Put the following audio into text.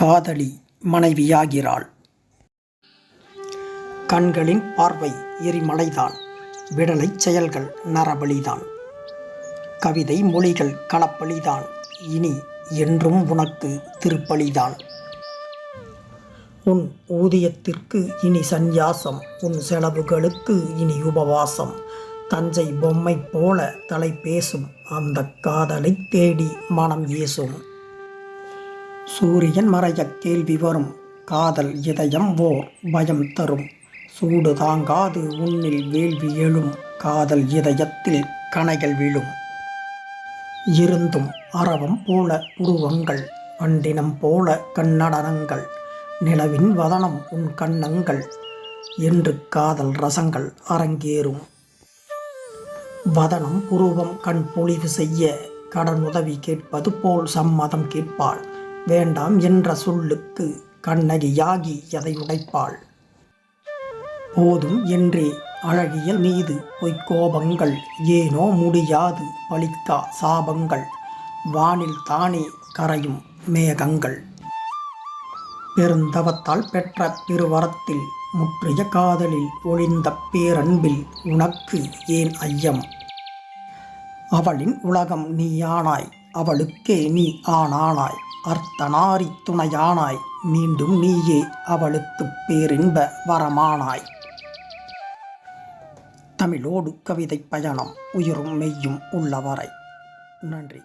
காதலி மனைவியாகிறாள். கண்களின் பார்வை எரிமலைதான். விடலைச் செயல்கள் நரபலிதான். கவிதை மொழிகள் களப்பலிதான் இனி என்றும் உனக்கு திருப்பலிதான். உன் ஊதியத்திற்கு இனி சந்நியாசம். உன் செலவுகளுக்கு இனி உபவாசம். தஞ்சை பொம்மை போல தலை பேசும். அந்த காதலை தேடி மனம் ஏசும் சூரியன் மறைய கேள்வி வரும். காதல் இதயம் ஓர் பயம் தரும். சூடு தாங்காது உன்னில் வேள்வி எழும். காதல் இதயத்தில் கணைகள் விழும். இருந்தும் அரவம் போல உருவங்கள் வண்டினம் போல கண்ணடனங்கள் நிலவின் வதனம் உன் கண்ணங்கள் என்று காதல் ரசங்கள் அரங்கேறும். வதனம் உருவம் கண் பொழிவு செய்ய கடன் உதவி கேட்பது போல் சம்மதம் கேட்பாள். வேண்டாம் என்ற சொல்லுக்கு கண்ணகியாகி எதை உடைப்பாள்? போதும் என்றே அழகியல் மீது பொய்க்கோபங்கள் ஏனோ முடியாது பலிக்கா சாபங்கள் வானில் தானே கரையும் மேகங்கள். பெருந்தவத்தால் பெற்ற பெருவரத்தில் முற்றிய காதலில் ஒளிந்த பேரன்பில் உனக்கு ஏன் ஐயம்? அவளின் உலகம் நீயானாய் அவளுக்கே நீ ஆனானாய் அர்த்தனாரி துணையானாய். மீண்டும் நீயே அவளுக்கு பேரின்ப வரமானாய். தமிழோடு கவிதை பயணம் உயிரும் மெய்யும் உள்ளவரை. நன்றி.